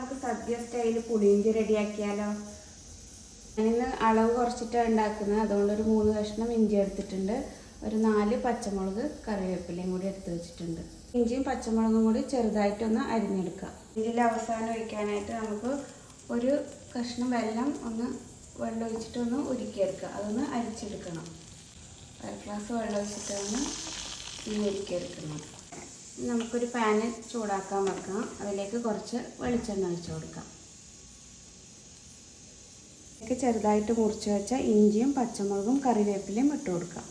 നമുക്ക് സദ്യ സ്റ്റൈൽ പുളിയിഞ്ചി റെഡിയാക്കിയാലോ ഞാനിന്ന് അളവ് കുറച്ചിട്ടാണ് ഉണ്ടാക്കുന്നത്. അതുകൊണ്ട് ഒരു മൂന്ന് കഷ്ണം ഇഞ്ചി എടുത്തിട്ടുണ്ട്. ഒരു നാല് പച്ചമുളക് കറിവേപ്പിലയും കൂടി എടുത്ത് വെച്ചിട്ടുണ്ട്. ഇഞ്ചിയും പച്ചമുളകും കൂടി ചെറുതായിട്ടൊന്ന് അരിഞ്ഞെടുക്കാം ഇതിൽ അവസാനം ഒഴിക്കാനായിട്ട് നമുക്ക് ഒരു കഷ്ണം വെള്ളം ഒന്ന് വെള്ളം ഒഴിച്ചിട്ടൊന്ന് ഉരുക്കിയെടുക്കുക. അതൊന്ന് അരിച്ചെടുക്കണം. അര ഗ്ലാസ് വെള്ളം ഒഴിച്ചിട്ട് ഒന്ന് ഈ ഉരുക്കിയെടുക്കുന്നത്. നമുക്കൊരു പാന് ചൂടാക്കാൻ വെക്കാം അതിലേക്ക് കുറച്ച് വെളിച്ചെണ്ണ ഒഴിച്ച് കൊടുക്കാം. ഇതിലേക്ക് ചെറുതായിട്ട് മുറിച്ച് വെച്ച ഇഞ്ചിയും പച്ചമുളകും കറിവേപ്പിലയും ഇട്ട് കൊടുക്കാം.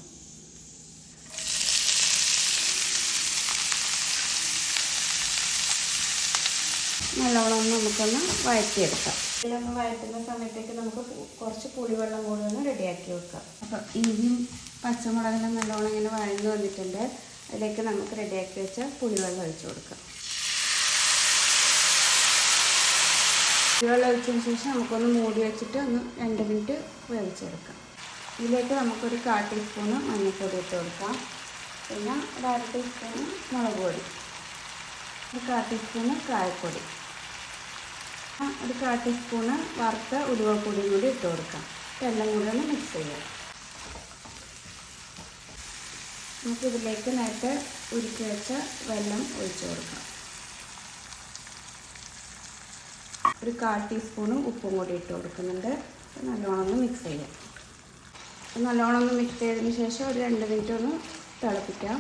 നല്ലോണം നമുക്കൊന്ന് വഴറ്റിയെടുക്കാം. ഇതിലൊന്ന് വഴറ്റുന്ന സമയത്തേക്ക് നമുക്ക് കുറച്ച് പുളിവെള്ളം കൂടി ഒന്ന് റെഡിയാക്കി വെക്കാം. അപ്പോൾ ഇഞ്ചിയും പച്ചമുളകെല്ലാം നല്ലോണം ഇങ്ങനെ വഴന്നു വന്നിട്ടുണ്ട്. അതിലേക്ക് നമുക്ക് റെഡിയാക്കി വെച്ച പുളിവെള്ളം ഒഴിച്ചു കൊടുക്കാം. പുളിവെള്ളം ഒഴിച്ചതിന് ശേഷം നമുക്കൊന്ന് മൂടി വെച്ചിട്ട് ഒന്ന് രണ്ട് മിനിറ്റ് വേവിച്ചെടുക്കാം. ഇതിലേക്ക് നമുക്കൊരു കാൽ ടീസ്പൂണ് മഞ്ഞൾപ്പൊടി ഇട്ട് കൊടുക്കാം. പിന്നെ ഒരു അര ടീസ്പൂണ് മുളക് പൊടി. ഒരു കാൽ ടീസ്പൂണ് കായപ്പൊടി. ഒരു കാൽ ടീസ്പൂണ് വറുത്ത ഉലുവപ്പൊടിയും കൂടി ഇട്ട് കൊടുക്കാം. എല്ലാം കൂടി ഒന്ന് മിക്സ് ചെയ്യാം. നമുക്ക് ഇതിലേക്ക് നേരത്തെ ഉരുക്കി വെച്ച വെള്ളം ഒഴിച്ചു കൊടുക്കാം. ഒരു കാൽ ടീസ്പൂണും ഉപ്പും കൂടി ഇട്ട് കൊടുക്കുന്നുണ്ട്. നല്ലോണം ഒന്ന് മിക്സ് ചെയ്യാം. നല്ലോണം ഒന്ന് മിക്സ് ചെയ്തതിന് ശേഷം ഒരു രണ്ട് മിനിറ്റ് ഒന്ന് തിളപ്പിക്കാം.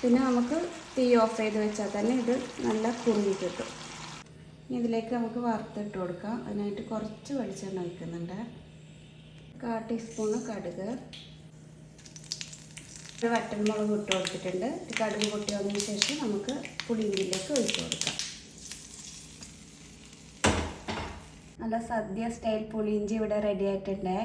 പിന്നെ നമുക്ക് തീ ഓഫ് ചെയ്ത് വെച്ചാൽ തന്നെ ഇത് നല്ല കുറുകി കിട്ടും. ഇനി ഇതിലേക്ക് നമുക്ക് വറുത്തിട്ട് കൊടുക്കാം. അതിനായിട്ട് കുറച്ച് വെളിച്ചെണ്ണ ഒഴിക്കുന്നുണ്ട്. കാ ടീസ്പൂണ് കടുക്. ഒരു വറ്റൻമുളക് ഇട്ട് കൊടുത്തിട്ടുണ്ട്. കടുക് പൊട്ടി വന്നതിന് ശേഷം നമുക്ക് പുളിയിലേക്ക് ഒഴിച്ചു കൊടുക്കാം. നല്ല സദ്യ സ്റ്റൈൽ പുളിയിഞ്ചി ഇവിടെ റെഡി ആയിട്ടുണ്ട്.